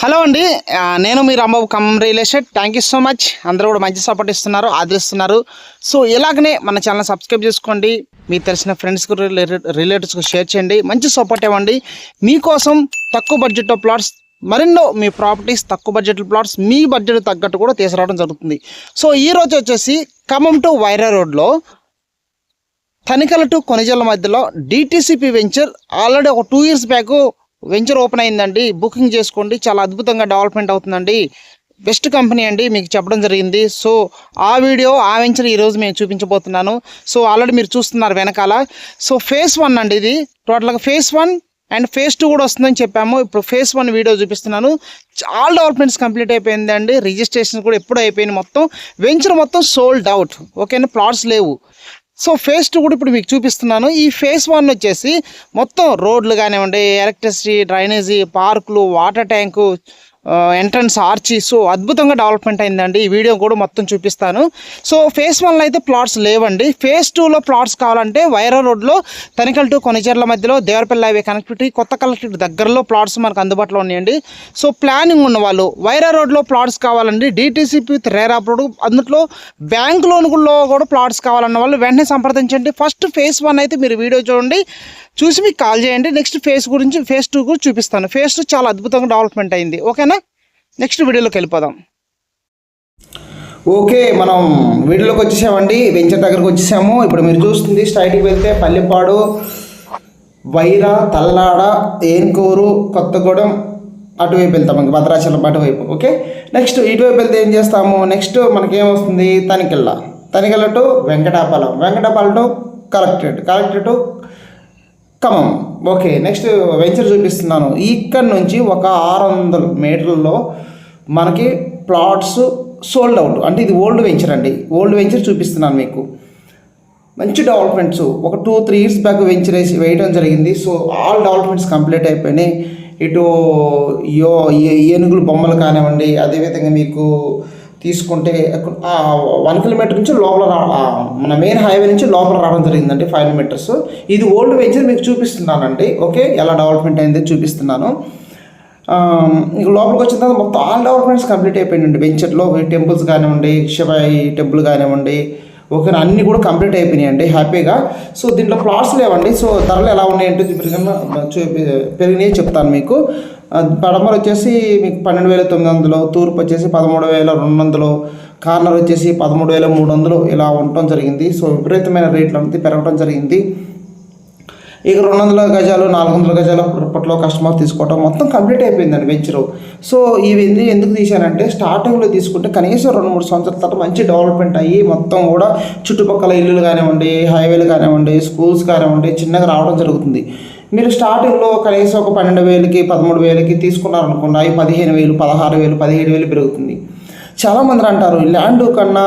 Hello అండి. నేను మీ Rambabu com real estate. Thank you so much అందరూ కూడా మంచి సపోర్ట్ ఇస్తున్నారు ఆదరిస్తున్నారు. సో ఇలాగనే మన ఛానల్ సబ్స్క్రైబ్ చేసుకోండి. మీకు తెలిసిన ఫ్రెండ్స్కి రిలేటివ్స్కి షేర్ చేయండి. మంచి సపోర్ట్ ఇవ్వండి. మీకోసం తక్కువ బడ్జెట్లో ప్లాట్స్ మరెన్నో మీ ప్రాపర్టీస్ తక్కువ బడ్జెట్ ప్లాట్స్ మీ బడ్జెట్ తగ్గట్టు కూడా తీసుకురావడం జరుగుతుంది. సో ఈ రోజు వచ్చేసి ఖమ్మం టు వైరా రోడ్లో తనికల టు కొనిజల మధ్యలో డిటీసీపీ వెంచర్ ఆల్రెడీ ఒక two years back venture open అయిందండి. బుకింగ్ చేసుకోండి. చాలా అద్భుతంగా డెవలప్మెంట్ అవుతుందండి. బెస్ట్ కంపెనీ అండి. మీకు చెప్పడం జరిగింది. సో ఆ వీడియో ఆ వెంచర్ ఈరోజు మేము చూపించబోతున్నాను. సో ఆల్రెడీ మీరు చూస్తున్నారు వెనకాల. సో ఫేస్ వన్ అండి ఇది. టోటల్గా phase one and phase two కూడా వస్తుందని చెప్పాము. ఇప్పుడు ఫేస్ వన్ వీడియో చూపిస్తున్నాను. చాలా డెవలప్మెంట్స్ కంప్లీట్ అయిపోయిందండి రిజిస్ట్రేషన్ కూడా ఎప్పుడు అయిపోయింది మొత్తం. వెంచర్ మొత్తం సోల్డ్ అవుట్ ఓకేనా ప్లాట్స్ లేవు. సో ఫేస్ టూ కూడా ఇప్పుడు మీకు చూపిస్తున్నాను. ఈ ఫేస్ వన్ వచ్చేసి మొత్తం రోడ్లు కానివ్వండి ఎలక్ట్రిసిటీ డ్రైనేజీ పార్కులు water tank entrance arch so అద్భుతంగా డెవలప్మెంట్ అయిందండి. ఈ వీడియో కూడా మొత్తం చూపిస్తాను. సో ఫేస్ వన్లో అయితే ప్లాట్స్ లేవండి. ఫేస్ టూలో ప్లాట్స్ కావాలంటే వైరా రోడ్లో తనికల్ టు కొనిచెర్ల మధ్యలో దేవరపల్లి హైవే కనెక్టివిటీ కొత్త కలెక్టివిటీ దగ్గరలో ప్లాట్స్ మనకు అందుబాటులో ఉన్నాయండి. సో ప్లానింగ్ ఉన్న వాళ్ళు వైరా రోడ్లో ప్లాట్స్ కావాలండి. డిటీసీపీ రేరా రోడ్ అందులో బ్యాంక్ లోన్లో కూడా ప్లాట్స్ కావాలన్న వాళ్ళు వెంటనే సంప్రదించండి. ఫస్ట్ ఫేస్ వన్ అయితే మీరు వీడియో చూడండి. చూసి మీకు కాల్ చేయండి. నెక్స్ట్ ఫేస్ గురించి ఫేస్ టూ కూడా చూపిస్తాను. ఫేస్ టూ చాలా అద్భుతంగా డెవలప్మెంట్ అయింది. ఓకేనా నెక్స్ట్ వీడియోలోకి వెళ్ళిపోదాం. ఓకే మనం వీడియోలోకి వచ్చేసామండి. వెంచర్ దగ్గరకు వచ్చేసాము. ఇప్పుడు మీరు చూస్తుంది స్ట్రైట్కి వెళ్తే పల్లెపాడు వైరా తల్లాడ ఏన్కూరు కొత్తగూడెం అటువైపు వెళ్తాం ఇంక భద్రాచలం అటువైపు. ఓకే? నెక్స్ట్ ఇటువైపు వెళ్తే ఏం చేస్తాము? Next మనకేమొస్తుంది? Tanikella. Tanikella to Venkatapalem. Venkatapalem to collectorate. Collectorate to Khammam okay next venture చూపిస్తున్నాను. ఇక్కడ నుంచి ఒక ఆరు వందల మీటర్లలో మనకి ప్లాట్స్ సోల్డ్ అవుట్ అంటే ఇది ఓల్డ్ వెంచర్ అండి. ఓల్డ్ వెంచర్ చూపిస్తున్నాను మీకు. మంచి డెవలప్మెంట్స్ ఒక two three years back venture వేసి వేయడం జరిగింది. సో ఆల్ డెవలప్మెంట్స్ కంప్లీట్ అయిపోయినాయి. ఇటు యో ఏ- ఏనుగులు బొమ్మలు కానివ్వండి అదేవిధంగా మీకు తీసుకుంటే వన్ కిలోమీటర్ నుంచి లోపల మన మెయిన్ హైవే నుంచి లోపల రావడం జరిగిందండి ఫైవ్ మీటర్స్ ఇది ఓల్డ్ వెంచర్ మీకు చూపిస్తున్నానండి ఓకే? ఎలా డెవలప్మెంట్ అయిందో చూపిస్తున్నాను. ఆ, లోపలికి వచ్చిన తర్వాత మొత్తం ఆల్ డెవలప్మెంట్స్ కంప్లీట్ అయిపోయినాయండి. వెంచర్లో టెంపుల్స్ కానివ్వండి శివాయి టెంపుల్ కానివ్వండి ఓకే? అన్నీ కూడా కంప్లీట్ అయిపోయినాయండి హ్యాపీగా. సో దీంట్లో ప్లాట్స్ లేవండి. సో ధరలు ఎలా ఉన్నాయంటే పెరిగిన చూపి పెరిగినాయి చెప్తాను మీకు. పడమర వచ్చేసి మీకు పన్నెండు వేల తొమ్మిది వందలు తూర్పు వచ్చేసి పదమూడు వేల రెండు వందలు కార్నర్ వచ్చేసి పదమూడు వేల మూడు వందలు ఇలా ఉండటం జరిగింది. సో విపరీతమైన రేట్లు అనేది పెరగడం జరిగింది. ఇక రెండు వందల గజాలు నాలుగు వందల గజాలు అప్పట్లో కస్టమర్ తీసుకోవటం మొత్తం కంప్లీట్ అయిపోయిందండి వెంచరు. సో ఇవి ఎందుకు తీశానంటే స్టార్టింగ్లో తీసుకుంటే కనీసం రెండు మూడు సంవత్సరాల తర్వాత మంచి డెవలప్మెంట్ అయ్యి మొత్తం కూడా చుట్టుపక్కల ఇల్లులు కానివ్వండి హైవేలు కానివ్వండి స్కూల్స్ కానివ్వండి చిన్నగా రావడం జరుగుతుంది. మీరు స్టార్టింగ్లో కనీసం ఒక పన్నెండు వేలకి పదమూడు వేలకి తీసుకున్నారనుకోండి అవి పదిహేను వేలు పదహారు వేలు పదిహేడు వేలు పెరుగుతుంది. చాలామంది అంటారు ల్యాండ్ కన్నా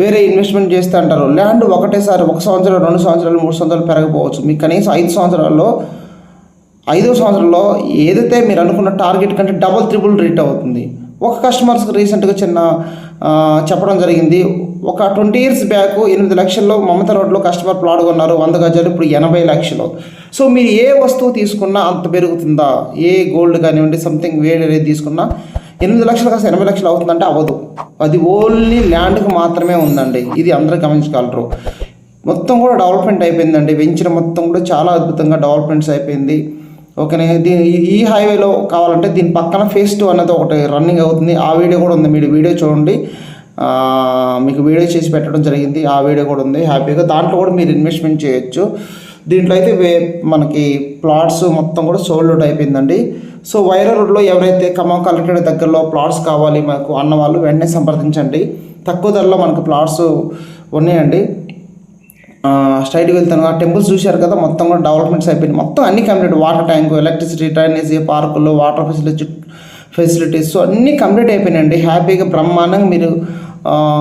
వేరే ఇన్వెస్ట్మెంట్ చేస్తే అంటారు. ల్యాండ్ ఒకటేసారి ఒక సంవత్సరం రెండు సంవత్సరాలు మూడు సంవత్సరాలు పెరగపోవచ్చు మీకు కనీసం ఐదు సంవత్సరాల్లో ఐదో సంవత్సరంలో ఏదైతే మీరు అనుకున్న టార్గెట్ కంటే డబుల్ త్రిబుల్ రేట్ అవుతుంది. ఒక కస్టమర్స్కి రీసెంట్గా చిన్న చెప్పడం జరిగింది. ఒక ట్వంటీ ఇయర్స్ బ్యాక్ ఎనిమిది లక్షల్లో మమత రోడ్లో కస్టమర్ ప్లాట్ కొన్నారు. వంద గజాలు ఇప్పుడు ఎనభై లక్షలు. సో మీరు ఏ వస్తువు తీసుకున్నా అంత పెరుగుతుందా? ఏ గోల్డ్ కానివ్వండి సంథింగ్ వేడి అనేది తీసుకున్నా ఎనిమిది లక్షలు కాస్త ఎనభై లక్షలు అవుతుందంటే అవ్వదు. అది ఓన్లీ ల్యాండ్కి మాత్రమే ఉందండి. ఇది అందరూ గమనించగలరు. మొత్తం కూడా డెవలప్మెంట్ అయిపోయిందండి. వెంచర్ మొత్తం కూడా చాలా అద్భుతంగా డెవలప్మెంట్స్ అయిపోయింది. ఓకేనే దీని ఈ- హైవేలో కావాలంటే దీని పక్కన ఫేస్ టూ అనేది ఒకటి రన్నింగ్ అవుతుంది. ఆ వీడియో కూడా ఉంది. మీరు వీడియో చూడండి. మీకు వీడియో చేసి పెట్టడం జరిగింది. ఆ వీడియో కూడా ఉంది. హ్యాపీగా దాంట్లో కూడా మీరు ఇన్వెస్ట్మెంట్ చేయొచ్చు. దీంట్లో అయితే వే మనకి ప్లాట్స్ మొత్తం కూడా సోల్డ్ అవుట్ అయిపోయిందండి. సో వైరా రోడ్లో ఎవరైతే ఖమ్మం కలెక్టరేట్ దగ్గరలో ప్లాట్స్ కావాలి మాకు అన్న వాళ్ళు వెంటనే సంప్రదించండి. తక్కువ ధరలో మనకు ప్లాట్స్ ఉన్నాయండి. స్ట్రైట్కి వెళ్తాను ఆ టెంపుల్స్ చూశారు కదా మొత్తం కూడా డెవలప్మెంట్స్ అయిపోయింది. మొత్తం అన్ని complete water tank electricity drainage పార్కులు వాటర్ ఫెసిలిటీ ఫెసిలిటీస్ సో అన్నీ కంప్లీట్ అయిపోయినాయండి. హ్యాపీగా బ్రహ్మాండంగా మీరు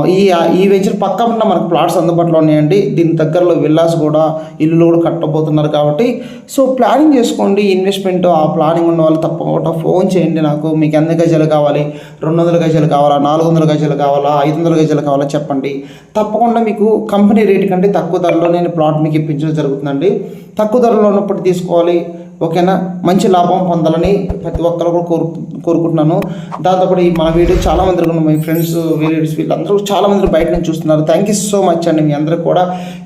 ఈ ఈ వెంచర్ పక్క ఉన్న మనకు ప్లాట్స్ అందుబాటులో ఉన్నాయండి. దీని దగ్గరలో విల్లాస్ కూడా ఇల్లులు కూడా కట్టబోతున్నారు కాబట్టి. సో ప్లానింగ్ చేసుకోండి. ఇన్వెస్ట్మెంట్ ఆ ప్లానింగ్ ఉన్న వాళ్ళు తప్పకుండా ఫోన్ చేయండి నాకు. మీకు ఎన్ని గజాలు కావాలి? రెండు వందల గజాలు కావాలా? నాలుగు వందల గజాలు కావాలా? ఐదు వందల గజాలు కావాలా చెప్పండి. తప్పకుండా మీకు కంపెనీ రేట్ కంటే తక్కువ ధరలో నేను ప్లాట్ మీకు ఇప్పించడం జరుగుతుందండి. తక్కువ ధరలో ఉన్నప్పుడు తీసుకోవాలి. ఓకేనా? మంచి లాభం పొందాలని ప్రతి ఒక్కరు కూడా కోరు కోరుకుంటున్నాను. దాంతోపాటు ఈ మన వీడియో చాలా మంది మై మీ ఫ్రెండ్స్ వీడియోస్ వీళ్ళందరూ చాలా మంది బయట నుంచి చూస్తున్నారు. థ్యాంక్ యూ సో మచ్ అండి మీ అందరికి కూడా.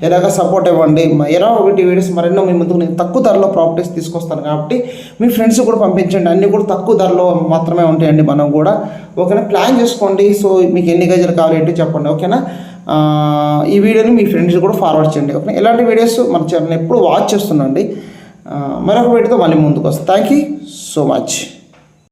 ఎలాగ సపోర్ట్ ఇవ్వండి. ఎలా ఒకటి వీడియోస్ మరెన్నో మీ ముందుకు నేను తక్కువ ధరలో ప్రాపర్టీస్ తీసుకొస్తాను కాబట్టి మీ ఫ్రెండ్స్ కూడా పంపించండి. అన్నీ కూడా తక్కువ ధరలో మాత్రమే ఉంటాయండి మనం కూడా. ఓకేనా? ప్లాన్ చేసుకోండి. సో మీకు ఎన్ని గజలు కావాలి ఏంటి చెప్పండి. ఓకేనా? ఈ వీడియోని మీ ఫ్రెండ్స్ కూడా ఫార్వర్డ్ చేయండి. ఓకే ఇలాంటి వీడియోస్ మన ఛానల్ ఎప్పుడు వాచ్ చేస్తుండండి. మరొక వీడియోతో మళ్ళీ ముందుకు వస్తాను. Thank you so much